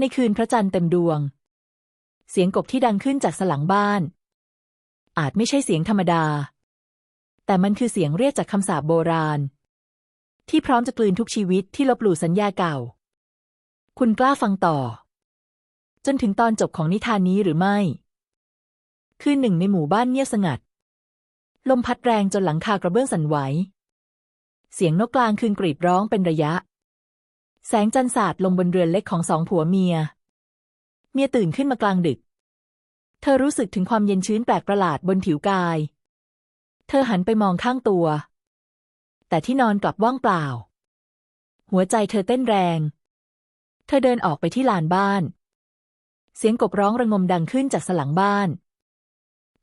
ในคืนพระจันทร์เต็มดวง เสียงกบที่ดังขึ้นจากสลังบ้าน อาจไม่ใช่เสียงธรรมดา แต่มันคือเสียงเรียกจากคำสาปโบราณ ที่พร้อมจะกลืนทุกชีวิตที่ลบหลู่สัญญาเก่า คุณกล้าฟังต่อ จนถึงตอนจบของนิทานนี้หรือไม่ คืนหนึ่งในหมู่บ้านเงียบสงัด ลมพัดแรงจนหลังคากระเบื้องสั่นไหวเสียงนกกลางคืนกรีดร้องเป็นระยะ แสงจันทร์สาดลงบนเรือนเล็กของสองผัวเมีย เมียตื่นขึ้นมากลางดึก เธอรู้สึกถึงความเย็นชื้นแปลกประหลาดบนผิวกาย เธอหันไปมองข้างตัว แต่ที่นอนกลับว่างเปล่า หัวใจเธอเต้นแรง เธอเดินออกไปที่ลานบ้าน เสียงกบร้องระงมดังขึ้นจากสลังบ้าน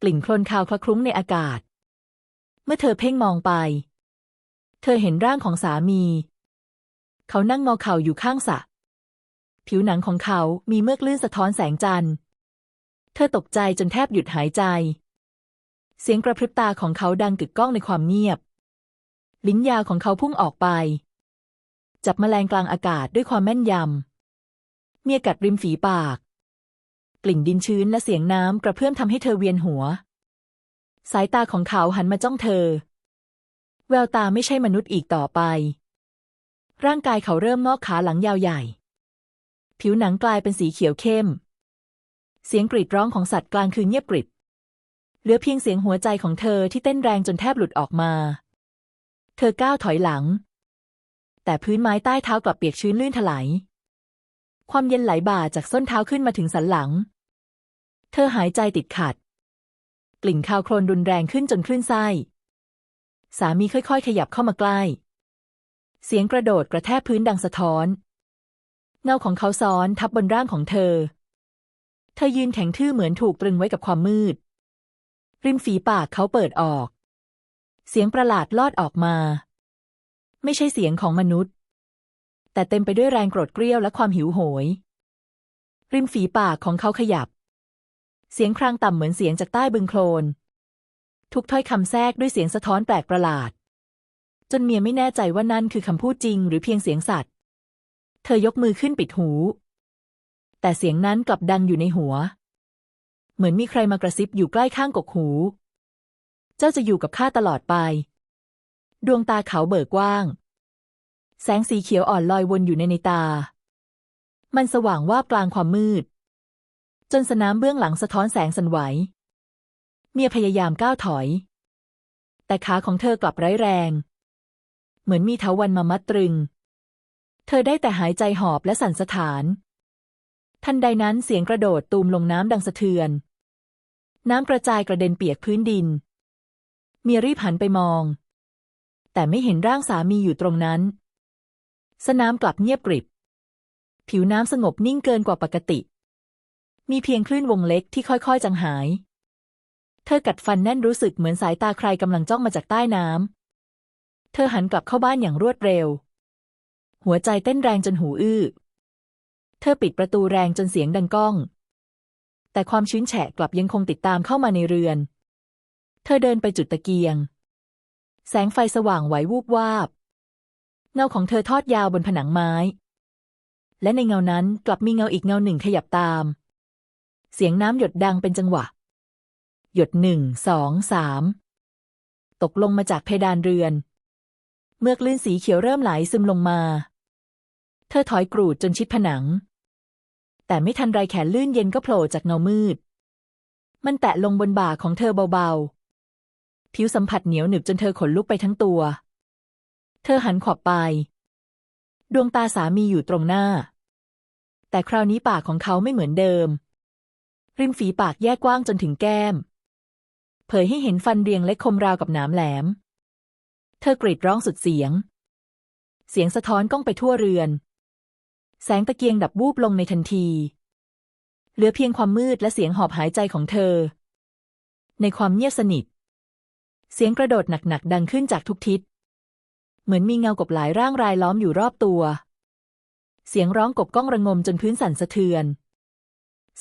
กลิ่นโคลนคาวคละคลุ้งในอากาศ เมื่อเธอเพ่งมองไป เธอเห็นร่างของสามี เขานั่งงอเข่าอยู่ข้างสระผิวหนังของเขามีเมือกลื่นสะท้อนแสงจันทร์ เธอตกใจจนแทบหยุดหายใจ เสียงกระพริบตาของเขาดังกึกก้องในความเงียบ ลิ้นยาวของเขาพุ่งออกไป จับแมลงกลางอากาศด้วยความแม่นยำ เมียกัดริมฝีปาก กลิ่นดินชื้นและเสียงน้ำกระเพื่อมทำให้เธอเวียนหัว สายตาของเขาหันมาจ้องเธอ แววตาไม่ใช่มนุษย์อีกต่อไป ร่างกายเขาเริ่มงอกขาหลังยาวใหญ่ ผิวหนังกลายเป็นสีเขียวเข้ม เสียงกรีดร้องของสัตว์กลางคืนเงียบกริบ เหลือเพียงเสียงหัวใจของเธอที่เต้นแรงจนแทบหลุดออกมา เธอก้าวถอยหลัง แต่พื้นไม้ใต้เท้ากลับเปียกชื้นลื่นถลาย ความเย็นไหลบ่าจากส้นเท้าขึ้นมาถึงสันหลัง เธอหายใจติดขัด กลิ่นคาวโคลนรุนแรงขึ้นจนคลื่นไส้ สามีค่อยๆ ขยับเข้ามาใกล้ เสียงกระโดดกระแทกพื้นดังสะท้อน เงาของเขาซ้อนทับบนร่างของเธอ เธอยืนแข็งทื่อเหมือนถูกตรึงไว้กับความมืด ริมฝีปากเขาเปิดออก เสียงประหลาดลอดออกมา ไม่ใช่เสียงของมนุษย์ แต่เต็มไปด้วยแรงโกรธเกรี้ยวและความหิวโหย ริมฝีปากของเขาขยับ เสียงครางต่ำเหมือนเสียงจากใต้บึงโคลนทุกถ้อยคำแทรกด้วยเสียงสะท้อนแปลกประหลาด จนเมียไม่แน่ใจว่านั่นคือคำพูดจริงหรือเพียงเสียงสัตว์ เธอยกมือขึ้นปิดหู แต่เสียงนั้นกลับดังอยู่ในหัว เหมือนมีใครมากระซิบอยู่ใกล้ข้างกกหู เจ้าจะอยู่กับข้าตลอดไป ดวงตาเขาเบิกกว้าง แสงสีเขียวอ่อนลอยวนอยู่ในในตา มันสว่างวาบกลางความมืด จนสนามเบื้องหลังสะท้อนแสงสันไหว เมียพยายามก้าวถอย แต่ขาของเธอกลับไร้แรง เหมือนมีเถาวันมามัดตรึง เธอได้แต่หายใจหอบและสั่นสะท้าน ทันใดนั้นเสียงกระโดดตูมลงน้ำดังสะเทือน น้ำกระจายกระเด็นเปียกพื้นดิน เมียรีบหันไปมอง แต่ไม่เห็นร่างสามีอยู่ตรงนั้น สนามกลับเงียบกริบ ผิวน้ำสงบนิ่งเกินกว่าปกติ มีเพียงคลื่นวงเล็กที่ค่อยๆจางหาย เธอกัดฟันแน่นรู้สึกเหมือนสายตาใครกำลังจ้องมาจากใต้น้ำ ธอหันกลับเข้าบ้านอย่างรวดเร็ว หัวใจเต้นแรงจนหูอื้อ เธอปิดประตูแรงจนเสียงดังก้อง แต่ความชื้นแฉะกลับยังคงติดตามเข้ามาในเรือน เธอเดินไปจุดตะเกียง แสงไฟสว่างไหววูบวาบ เงาของเธอทอดยาวบนผนังไม้ และในเงานั้นกลับมีเงาอีกเงาหนึ่งขยับตาม เสียงน้ำหยดดังเป็นจังหวะ หยดหนึ่งสองสามตกลงมาจากเพดานเรือน เมื่อกลื่นสีเขียวเริ่มไหลซึมลงมา เธอถอยกรูดจนชิดผนัง แต่ไม่ทันไรแขนลื่นเย็นก็โผล่จากเงามืด มันแตะลงบนบ่าของเธอเบาๆ ผิวสัมผัสเหนียวหนึบจนเธอขนลุกไปทั้งตัว เธอหันขวับไป ดวงตาสามีอยู่ตรงหน้า แต่คราวนี้ปากของเขาไม่เหมือนเดิม ริมฝีปากแยกกว้างจนถึงแก้ม เผยให้เห็นฟันเรียงเล็กคมราวกับหนามแหลม เธอกรีดร้องสุดเสียง เสียงสะท้อนก้องไปทั่วเรือน แสงตะเกียงดับวูบลงในทันที เหลือเพียงความมืดและเสียงหอบหายใจของเธอ ในความเงียบสนิท เสียงกระโดดหนักๆดังขึ้นจากทุกทิศ เหมือนมีเงากบหลายร่างรายล้อมอยู่รอบตัว เสียงร้องกบก้องระงมจนพื้นสั่นสะเทือน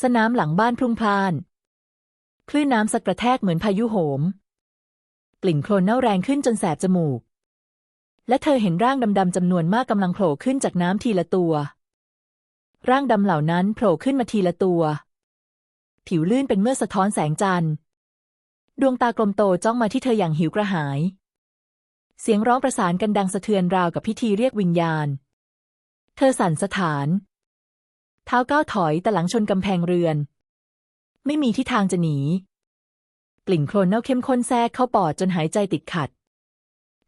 สนามหลังบ้านพรุ่งพล่าน คลื่นน้ำสัดกระแทกเหมือนพายุโหม กลิ่นโคลนเน่าแรงขึ้นจนแสบจมูก และเธอเห็นร่างดำๆจำนวนมากกำลังโผล่ขึ้นจากน้ำทีละตัว ร่างดำเหล่านั้นโผล่ขึ้นมาทีละตัว ผิวลื่นเป็นเมื่อสะท้อนแสงจันทร์ ดวงตากลมโตจ้องมาที่เธออย่างหิวกระหาย เสียงร้องประสานกันดังสะเทือนราวกับพิธีเรียกวิญญาณ เธอสั่นสะท้าน เท้าก้าวถอยแต่หลังชนกำแพงเรือน ไม่มีที่ทางจะหนี กลิ่นโคลนเน่าเข้มข้นแทรกเข้าปอดจนหายใจติดขัด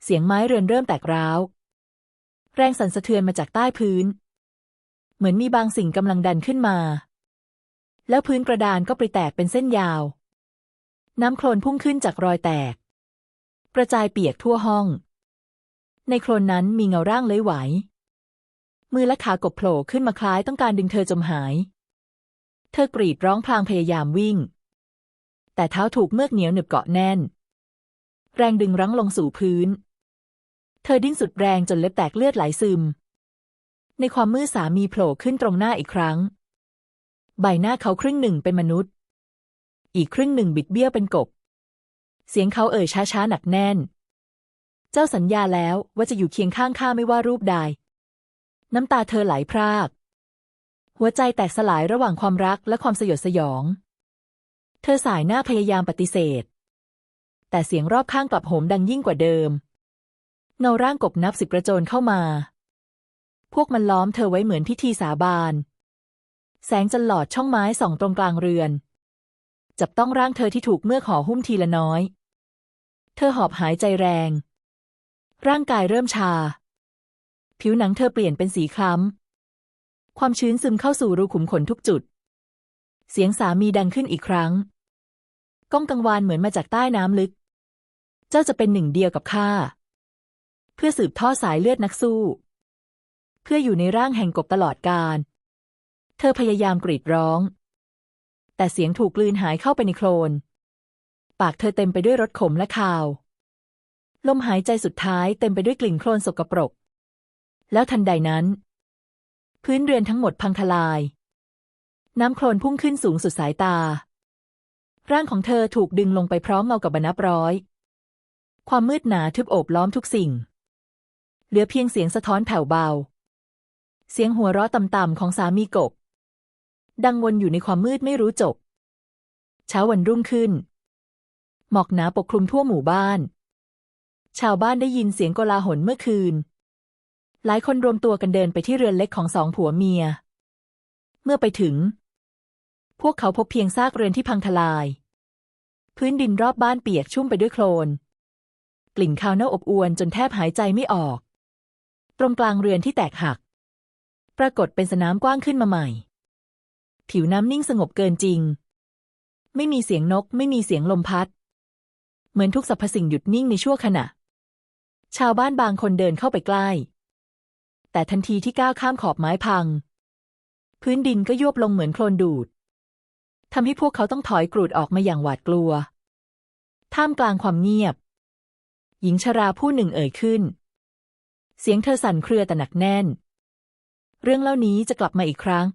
เสียงไม้เรือนเริ่มแตกร้าว แรงสั่นสะเทือนมาจากใต้พื้น เหมือนมีบางสิ่งกำลังดันขึ้นมา แล้วพื้นกระดานก็ปริแตกเป็นเส้นยาว น้ำโคลนพุ่งขึ้นจากรอยแตก กระจายเปียกทั่วห้อง ในโคลนนั้นมีเงาร่างเลื้อยไหว มือและขากบโผล่ขึ้นมาคล้ายต้องการดึงเธอจมหาย เธอกรีดร้องพลางพยายามวิ่ง แต่เท้าถูกเมือกเหนียวหนึบเกาะแน่น แรงดึงรั้งลงสู่พื้น เธอดิ้นสุดแรงจนเล็บแตกเลือดไหลซึม ในความมืดสามีโผล่ขึ้นตรงหน้าอีกครั้ง ใบหน้าเขาครึ่งหนึ่งเป็นมนุษย์ อีกครึ่งหนึ่งบิดเบี้ยวเป็นกบ เสียงเขาเอ่ยช้าๆหนักแน่น เจ้าสัญญาแล้วว่าจะอยู่เคียงข้างข้าไม่ว่ารูปใด น้ำตาเธอไหลพราก หัวใจแตกสลายระหว่างความรักและความสยดสยอง เธอสายหน้าพยายามปฏิเสธ แต่เสียงรอบข้างกลับโหมดังยิ่งกว่าเดิม เงาร่างกบนับสิบกระโจนเข้ามา พวกมันล้อมเธอไว้เหมือนพิธีสาบาน แสงจันหลอดช่องไม้ส่องตรงกลางเรือน จับต้องร่างเธอที่ถูกเมื่อกห่อหุ้มทีละน้อย เธอหอบหายใจแรง ร่างกายเริ่มชา ผิวหนังเธอเปลี่ยนเป็นสีคล้ำความชื้นซึมเข้าสู่รูขุมขนทุกจุด เสียงสามีดังขึ้นอีกครั้ง ก้องกังวานเหมือนมาจากใต้น้ำลึก เจ้าจะเป็นหนึ่งเดียวกับข้า เพื่อสืบทอดสายเลือดนักสู้ เพื่ออยู่ในร่างแห่งกบตลอดกาล เธอพยายามกรีดร้อง แต่เสียงถูกกลืนหายเข้าไปในโคลน ปากเธอเต็มไปด้วยรสขมและคาว ลมหายใจสุดท้ายเต็มไปด้วยกลิ่นโคลนสกปรก แล้วทันใดนั้น พื้นเรือนทั้งหมดพังทลาย น้ำโคลนพุ่งขึ้นสูงสุดสายตา ร่างของเธอถูกดึงลงไปพร้อมเงากับบรรนับร้อย ความมืดหนาทึบโอบล้อมทุกสิ่ง เหลือเพียงเสียงสะท้อนแผ่วเบา เสียงหัวเราะต่ำๆของสามีกบ ดังวนอยู่ในความมืดไม่รู้จบ เช้าวันรุ่งขึ้น หมอกหนาปกคลุมทั่วหมู่บ้าน ชาวบ้านได้ยินเสียงโกลาหลเมื่อคืน หลายคนรวมตัวกันเดินไปที่เรือนเล็กของสองผัวเมีย มื่อไปถึง พวกเขาพบเพียงซากเรือนที่พังทลาย พื้นดินรอบบ้านเปียกชุ่มไปด้วยโคลน กลิ่นคาวเน่าอบอวนจนแทบหายใจไม่ออก ตรงกลางเรือนที่แตกหัก ปรากฏเป็นสนามกว้างขึ้นมาใหม่ ผิวน้ำนิ่งสงบเกินจริง ไม่มีเสียงนกไม่มีเสียงลมพัด เหมือนทุกสรรพสิ่งหยุดนิ่งในชั่วขณะ ชาวบ้านบางคนเดินเข้าไปใกล้แต่ทันทีที่ก้าวข้ามขอบไม้พัง พื้นดินก็ยวบลงเหมือนโคลนดูดทำให้พวกเขาต้องถอยกรูดออกมาอย่างหวาดกลัว ท่ามกลางความเงียบ หญิงชราผู้หนึ่งเอ่ยขึ้น เสียงเธอสั่นเครือแต่หนักแน่น เรื่องเล่านี้จะกลับมาอีกครั้ง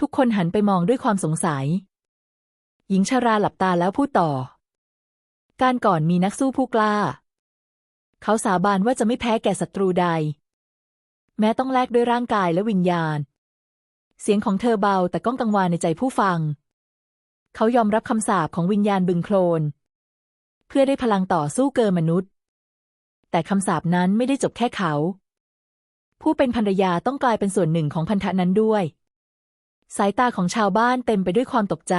ทุกคนหันไปมองด้วยความสงสัย หญิงชราหลับตาแล้วพูดต่อ การก่อนมีนักสู้ผู้กล้า เขาสาบานว่าจะไม่แพ้แก่ศัตรูใด แม้ต้องแลกด้วยร่างกายและวิญญาณ เสียงของเธอเบาแต่ก้องกังวานในใจผู้ฟัง เขายอมรับคำสาปของวิญญาณบึงโคลน เพื่อได้พลังต่อสู้เกินมนุษย์ แต่คำสาปนั้นไม่ได้จบแค่เขา ผู้เป็นภรรยาต้องกลายเป็นส่วนหนึ่งของพันธะนั้นด้วย สายตาของชาวบ้านเต็มไปด้วยความตกใจ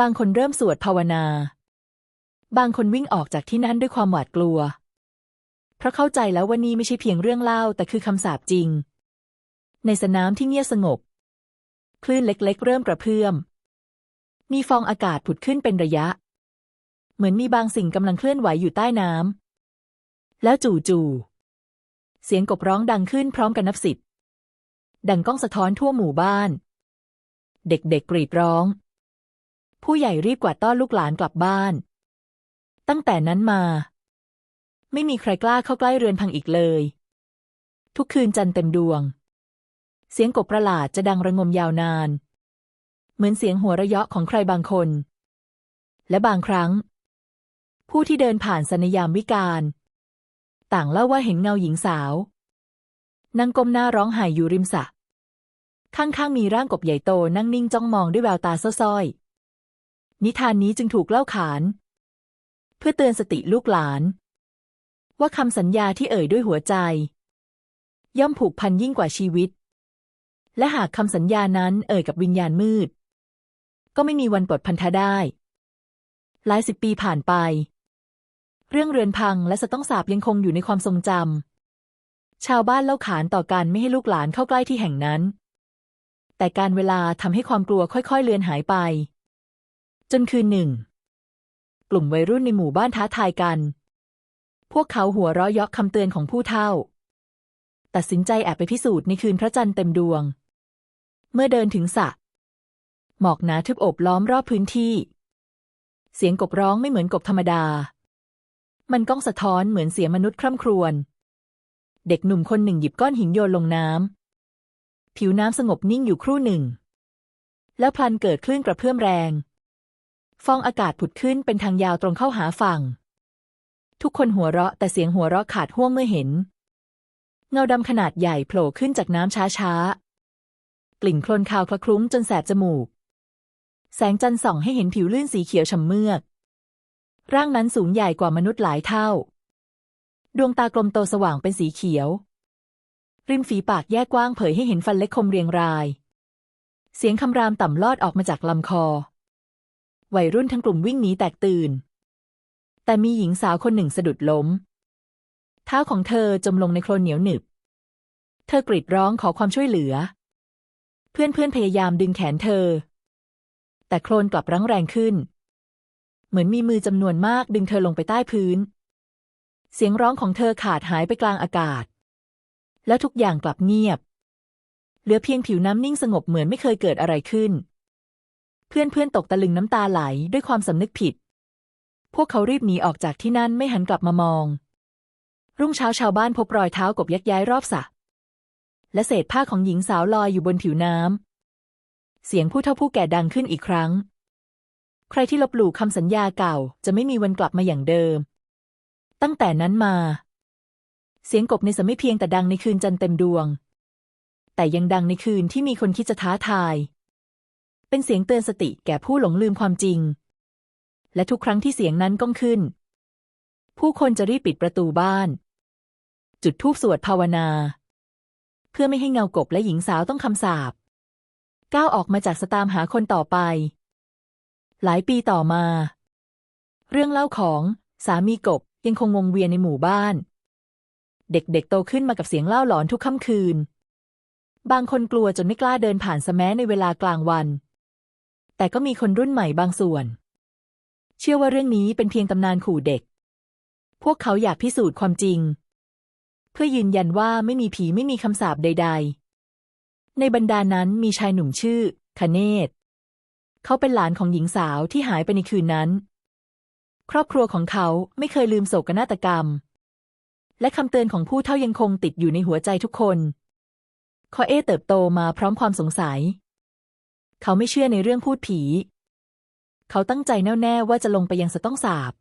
บางคนเริ่มสวดภาวนา บางคนวิ่งออกจากที่นั่นด้วยความหวาดกลัว เพราะเข้าใจแล้วว่านี่ไม่ใช่เพียงเรื่องเล่าแต่คือคำสาปจริง ในสนามที่เงียบสงบ คลื่นเล็กๆ เริ่มกระเพื่อม มีฟองอากาศผุดขึ้นเป็นระยะ เหมือนมีบางสิ่งกำลังเคลื่อนไหวอยู่ใต้น้ำแล้วจู่ๆเสียงกบร้องดังขึ้นพร้อมกันนับสิบดังก้องสะท้อนทั่วหมู่บ้าน เด็กๆกรีดร้อง ผู้ใหญ่รีบกวาดต้อนลูกหลานกลับบ้าน ตั้งแต่นั้นมา ไม่มีใครกล้าเข้าใกล้เรือนพังอีกเลย ทุกคืนจันทร์เต็มดวง เสียงกบประหลาดจะดังระงมยาวนาน เหมือนเสียงหัวเราะยาะของใครบางคน และบางครั้ง ผู้ที่เดินผ่านสนยามวิกาลต่างเล่าว่าเห็นเงาหญิงสาว นั่งก้มหน้าร้องไห้อยู่ริมสระข้างๆมีร่างกบใหญ่โตนั่งนิ่งจ้องมองด้วยแววตาเศร้อยๆนิทานนี้จึงถูกเล่าขาน เพื่อเตือนสติลูกหลาน ว่าคำสัญญาที่เอ่ยด้วยหัวใจ ย่อมผูกพันยิ่งกว่าชีวิต และหากคำสัญญานั้นเอ่ยกับวิญญาณมืด ก็ไม่มีวันปลดพันธะได้ หลายสิบปีผ่านไป เรื่องเรือนพังและสต้องสาบยังคงอยู่ในความทรงจำชาวบ้านเล่าขานต่อกันไม่ให้ลูกหลานเข้าใกล้ที่แห่งนั้น แต่การเวลาทำให้ความกลัวค่อยๆ เลือนหายไป จนคืนหนึ่ง กลุ่มวัยรุ่นในหมู่บ้านท้าทายกัน พวกเขาหัวเราะเยาะคำเตือนของผู้เฒ่าตัดสินใจแอบไปพิสูจน์ในคืนพระจันทร์เต็มดวง เมื่อเดินถึงสระหมอกหนาทึบโอบล้อมรอบพื้นที่ เสียงกบร้องไม่เหมือนกบธรรมดา มันก้องสะท้อนเหมือนเสียงมนุษย์คร่ำครวญ เด็กหนุ่มคนหนึ่งหยิบก้อนหินโยนลงน้ำ ผิวน้ำสงบนิ่งอยู่ครู่หนึ่ง แล้วพลันเกิดคลื่นกระเพื่อมแรง ฟองอากาศผุดขึ้นเป็นทางยาวตรงเข้าหาฝั่ง ทุกคนหัวเราะแต่เสียงหัวเราะขาดห่วงเมื่อเห็น เงาดำขนาดใหญ่โผล่ขึ้นจากน้ำช้าๆ กลิ่นโคลนคาวคละคลุ้งจนแสบจมูก แสงจันทร์ส่องให้เห็นผิวลื่นสีเขียวฉ่ำเมือก ร่างนั้นสูงใหญ่กว่ามนุษย์หลายเท่า ดวงตากลมโตสว่างเป็นสีเขียว ริมฝีปากแยกกว้างเผยให้เห็นฟันเล็กคมเรียงราย เสียงคำรามต่ำลอดออกมาจากลำคอ วัยรุ่นทั้งกลุ่มวิ่งหนีแตกตื่น แต่มีหญิงสาวคนหนึ่งสะดุดล้ม เท้าของเธอจมลงในโคลนเหนียวหนึบ เธอกรีดร้องขอความช่วยเหลือ เพื่อนๆพยายามดึงแขนเธอ แต่โคลนกลับรั้งแรงขึ้น เหมือนมีมือจำนวนมากดึงเธอลงไปใต้พื้น เสียงร้องของเธอขาดหายไปกลางอากาศ แล้วทุกอย่างกลับเงียบ เหลือเพียงผิวน้ำนิ่งสงบเหมือนไม่เคยเกิดอะไรขึ้น เพื่อนๆตกตะลึงน้ำตาไหลด้วยความสำนึกผิด พวกเขารีบหนีออกจากที่นั่นไม่หันกลับมามอง รุ่งเช้าชาวบ้านพบรอยเท้ากบยักย้ายรอบสระ และเศษผ้าของหญิงสาวลอยอยู่บนผิวน้ำ เสียงผู้เฒ่าผู้แก่ดังขึ้นอีกครั้ง ใครที่ลบหลู่คำสัญญาเก่า จะไม่มีวันกลับมาอย่างเดิม ตั้งแต่นั้นมา เสียงกบในสะไม่เพียงแต่ดังในคืนจันทร์เต็มดวง แต่ยังดังในคืนที่มีคนคิดจะท้าทาย เป็นเสียงเตือนสติแก่ผู้หลงลืมความจริง และทุกครั้งที่เสียงนั้นก้องขึ้น ผู้คนจะรีบปิดประตูบ้าน จุดธูปสวดภาวนา เพื่อไม่ให้เงากบและหญิงสาวต้องคำสาปก้าวออกมาจากสตามหาคนต่อไป หลายปีต่อมา เรื่องเล่าของสามีกบยังคงวงเวียนในหมู่บ้าน เด็กๆโตขึ้นมากับเสียงเล่าหลอนทุกค่ำคืน บางคนกลัวจนไม่กล้าเดินผ่านสแม้ในเวลากลางวัน แต่ก็มีคนรุ่นใหม่บางส่วน เชื่อว่าเรื่องนี้เป็นเพียงตำนานขู่เด็ก พวกเขาอยากพิสูจน์ความจริง เพื่อยืนยันว่าไม่มีผีไม่มีคำสาปใด ๆ ในบรรดานั้นมีชายหนุ่มชื่อคเนศเขาเป็นหลานของหญิงสาวที่หายไปในคืนนั้น ครอบครัวของเขาไม่เคยลืมโศกนาฏกรรม และคำเตือนของผู้เฒ่ายังคงติดอยู่ในหัวใจทุกคน คอเอเติบโตมาพร้อมความสงสัย เขาไม่เชื่อในเรื่องพูดผี เขาตั้งใจแน่วแน่ว่าจะลงไปยังสะต้องสาบ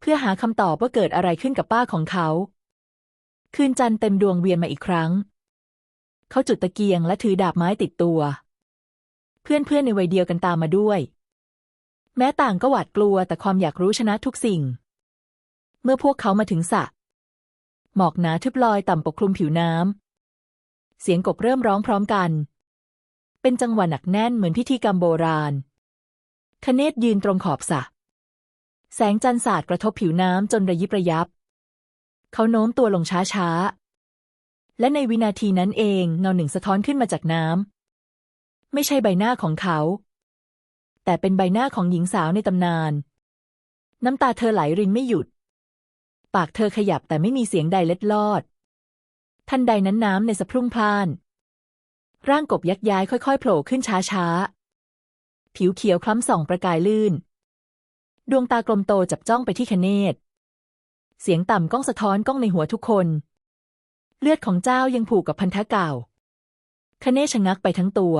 เพื่อหาคำตอบว่าเกิดอะไรขึ้นกับป้าของเขา คืนจันทร์เต็มดวงเวียนมาอีกครั้ง เขาจุดตะเกียงและถือดาบไม้ติดตัว เพื่อนๆในวัยเดียวกันตามมาด้วย แม้ต่างก็หวาดกลัวแต่ความอยากรู้ชนะทุกสิ่ง เมื่อพวกเขามาถึงสระหมอกหนาทึบลอยต่ำปกคลุมผิวน้ำ เสียงกบเริ่มร้องพร้อมกัน เป็นจังหวะหนักแน่นเหมือนพิธีกรรมโบราณคเนศยืนตรงขอบสระแสงจันทร์สาดกระทบผิวน้ำจนระยิบระยับ เขาโน้มตัวลงช้าๆ และในวินาทีนั้นเองเงาหนึ่งสะท้อนขึ้นมาจากน้ำ ไม่ใช่ใบหน้าของเขา แต่เป็นใบหน้าของหญิงสาวในตำนาน น้ำตาเธอไหลรินไม่หยุด ปากเธอขยับแต่ไม่มีเสียงใดเล็ดลอด ทันใดนั้นน้ำในสะพรุ่งพล่าน ร่างกบยักย้ายค่อยๆโผล่ขึ้นช้าๆ ผิวเขียวคล้ำส่องประกายลื่น ดวงตากลมโตจับจ้องไปที่คเนศ เสียงต่ำก้องสะท้อนก้องในหัวทุกคน เลือดของเจ้ายังผูกกับพันธะเก่าคเนชะงักไปทั้งตัว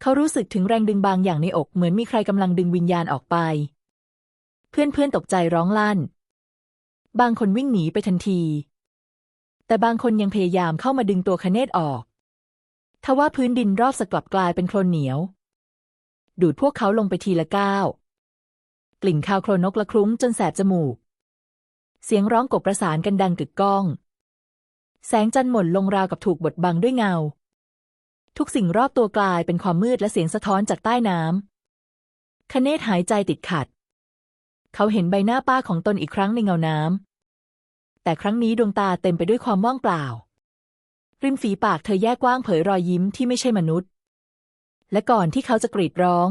เขารู้สึกถึงแรงดึงบางอย่างในอกเหมือนมีใครกำลังดึงวิญญาณออกไป เพื่อนๆตกใจร้องลั่น บางคนวิ่งหนีไปทันที แต่บางคนยังพยายามเข้ามาดึงตัวคเนศออกทว่าพื้นดินรอบสกลับกลายเป็นโคลนเหนียว ดูดพวกเขาลงไปทีละก้าว กลิ่นคาวโคลนนกละคลุ้งจนแสบจมูก เสียงร้องกบประสานกันดังกึกก้อง แสงจันทร์หม่นลงราวกับถูกบดบังด้วยเงา ทุกสิ่งรอบตัวกลายเป็นความมืดและเสียงสะท้อนจากใต้น้ำคเนศหายใจติดขัด เขาเห็นใบหน้าป้าของตนอีกครั้งในเงาน้ำแต่ครั้งนี้ดวงตาเต็มไปด้วยความว่างเปล่า ริมฝีปากเธอแยกกว้างเผยรอยยิ้มที่ไม่ใช่มนุษย์ และก่อนที่เขาจะกรีดร้อง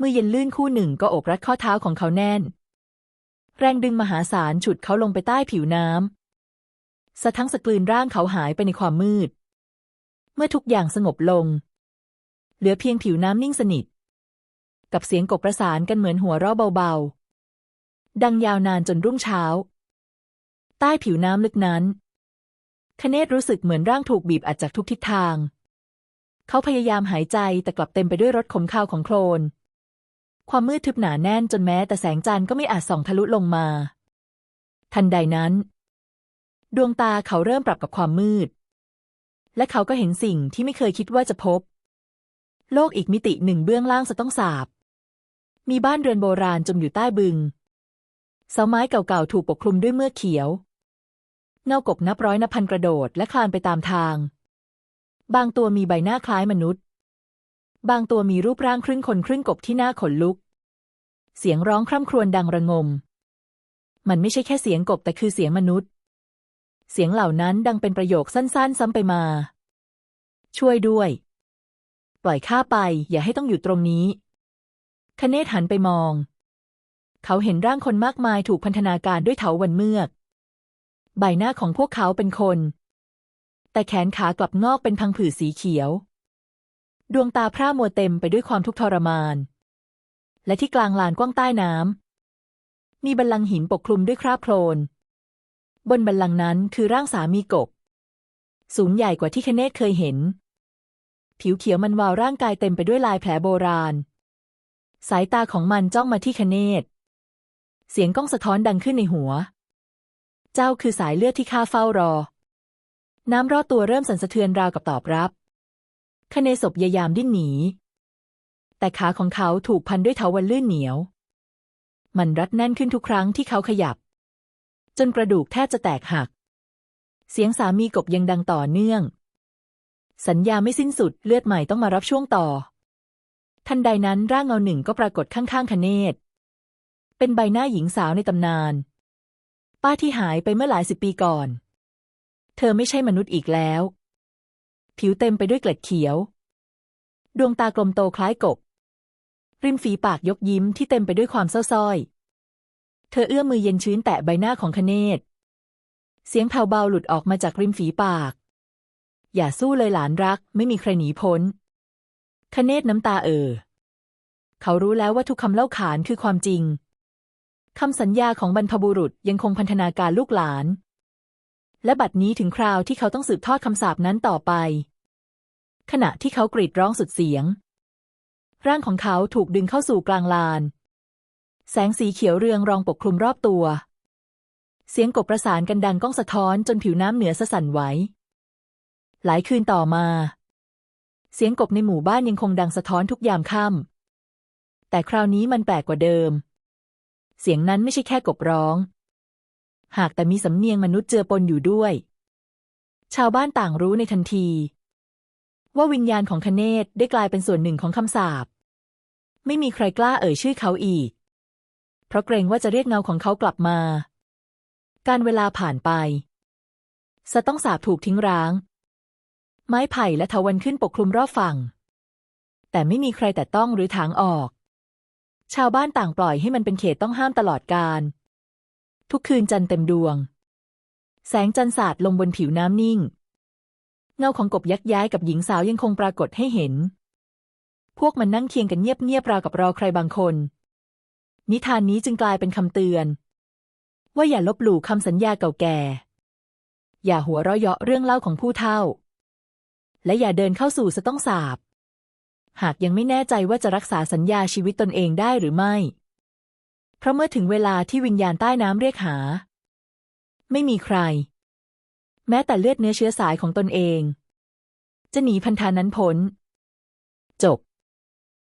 มือเย็นลื่นคู่หนึ่งก็โอบรัดข้อเท้าของเขาแน่น แรงดึงมหาศาลฉุดเขาลงไปใต้ผิวน้ำสะทั้งสะกลืนร่างเขาหายไปในความมืด เมื่อทุกอย่างสงบลง เหลือเพียงผิวน้ำนิ่งสนิท กับเสียงกบประสานกันเหมือนหัวเราะเบาๆ ดังยาวนานจนรุ่งเช้า ใต้ผิวน้ำลึกนั้น คเนศรู้สึกเหมือนร่างถูกบีบอัดจากทุกทิศทาง เขาพยายามหายใจแต่กลับเต็มไปด้วยรสขมคาวของโคลน ความมืดทึบหนาแน่นจนแม้แต่แสงจันทร์ก็ไม่อาจส่องทะลุลงมา ทันใดนั้น ดวงตาเขาเริ่มปรับกับความมืด และเขาก็เห็นสิ่งที่ไม่เคยคิดว่าจะพบ โลกอีกมิติหนึ่งเบื้องล่างสะต้องสาบ มีบ้านเรือนโบราณจมอยู่ใต้บึง เสาไม้เก่าๆถูกปกคลุมด้วยเมือกเขียว เงากบนับร้อยนับพันกระโดดและคลานไปตามทาง บางตัวมีใบหน้าคล้ายมนุษย์ บางตัวมีรูปร่างครึ่งคนครึ่งกบที่น่าขนลุก เสียงร้องคร่ำครวญดังระงม มันไม่ใช่แค่เสียงกบแต่คือเสียงมนุษย์ เสียงเหล่านั้นดังเป็นประโยคสั้นๆ ซ้ำไปมา ช่วยด้วย ปล่อยข้าไป อย่าให้ต้องอยู่ตรงนี้คเนศหันไปมอง เขาเห็นร่างคนมากมายถูกพันธนาการด้วยเถาวันเมือก ใบหน้าของพวกเขาเป็นคน แต่แขนขากลับงอกเป็นพังผืดสีเขียว ดวงตาพร่ามัวเต็มไปด้วยความทุกข์ทรมาน และที่กลางลานกว้างใต้น้ำมีบัลลังหินปกคลุมด้วยคราบโคลน บนบัลลังนั้นคือร่างสามีกบ สูงใหญ่กว่าที่คเนศเคยเห็น ผิวเขียวมันวาวร่างกายเต็มไปด้วยลายแผลโบราณ สายตาของมันจ้องมาที่คเนศเสียงก้องสะท้อนดังขึ้นในหัว เจ้าคือสายเลือดที่ข้าเฝ้ารอ น้ำรอดตัวเริ่มสั่นสะเทือนราวกับตอบรับ คเนศพยายามดิ้นหนี แต่ขาของเขาถูกพันด้วยเถาวันลื่นเหนียว มันรัดแน่นขึ้นทุกครั้งที่เขาขยับ จนกระดูกแทบจะแตกหัก เสียงสามีกบยังดังต่อเนื่อง สัญญาไม่สิ้นสุดเลือดใหม่ต้องมารับช่วงต่อ ทันใดนั้นร่างเงาหนึ่งก็ปรากฏข้างๆคเนศเป็นใบหน้าหญิงสาวในตำนาน ป้าที่หายไปเมื่อหลายสิบปีก่อน เธอไม่ใช่มนุษย์อีกแล้ว ผิวเต็มไปด้วยเกล็ดเขียว ดวงตากลมโตคล้ายกบ ริมฝีปากยกยิ้มที่เต็มไปด้วยความเศร้าส้อย เธอเอื้อมมือเย็นชื้นแตะใบหน้าของคเนศเสียงแผ่วเบาหลุดออกมาจากริมฝีปาก อย่าสู้เลยหลานรัก ไม่มีใครหนีพ้นคเนศน้ำตาเอ่อเขารู้แล้วว่าทุกคำเล่าขานคือความจริงคำสัญญาของบรรพบุรุษยังคงพันธนาการลูกหลาน และบัดนี้ถึงคราวที่เขาต้องสืบทอดคำสาปนั้นต่อไป ขณะที่เขากรีดร้องสุดเสียง ร่างของเขาถูกดึงเข้าสู่กลางลาน แสงสีเขียวเรืองรองปกคลุมรอบตัว เสียงกบประสานกันดังก้องสะท้อนจนผิวน้ำเหนือสะสั่นไหว หลายคืนต่อมา เสียงกบในหมู่บ้านยังคงดังสะท้อนทุกยามค่ำแต่คราวนี้มันแปลกกว่าเดิม เสียงนั้นไม่ใช่แค่กบร้อง หากแต่มีสำเนียงมนุษย์เจือปนอยู่ด้วย ชาวบ้านต่างรู้ในทันที ว่าวิญญาณของคเนศได้กลายเป็นส่วนหนึ่งของคำสาปไม่มีใครกล้าเอ่ยชื่อเขาอีก เพราะเกรงว่าจะเรียกเงาของเขากลับมา การเวลาผ่านไปสะต้องสาบถูกทิ้งร้าง ไม้ไผ่และเถาวันขึ้นปกคลุมรอบฝั่ง แต่ไม่มีใครแต่ต้องหรือถางออก ชาวบ้านต่างปล่อยให้มันเป็นเขตต้องห้ามตลอดการ ทุกคืนจันทร์เต็มดวง แสงจันทร์สาดลงบนผิวน้ำนิ่ง เงาของกบยักย้ายกับหญิงสาวยังคงปรากฏให้เห็น พวกมันนั่งเคียงกันเงียบๆราวกับรอใครบางคน นิทานนี้จึงกลายเป็นคำเตือน ว่าอย่าลบหลู่คำสัญญาเก่าแก่ อย่าหัวเราะเยาะเรื่องเล่าของผู้เฒ่า และอย่าเดินเข้าสู่สต้องสาบ หากยังไม่แน่ใจว่าจะรักษาสัญญาชีวิตตนเองได้หรือไม่ เพราะเมื่อถึงเวลาที่วิญญาณใต้น้ำเรียกหา ไม่มีใคร แม้แต่เลือดเนื้อเชื้อสายของตนเอง จะหนีพันธานั้นพ้น จบ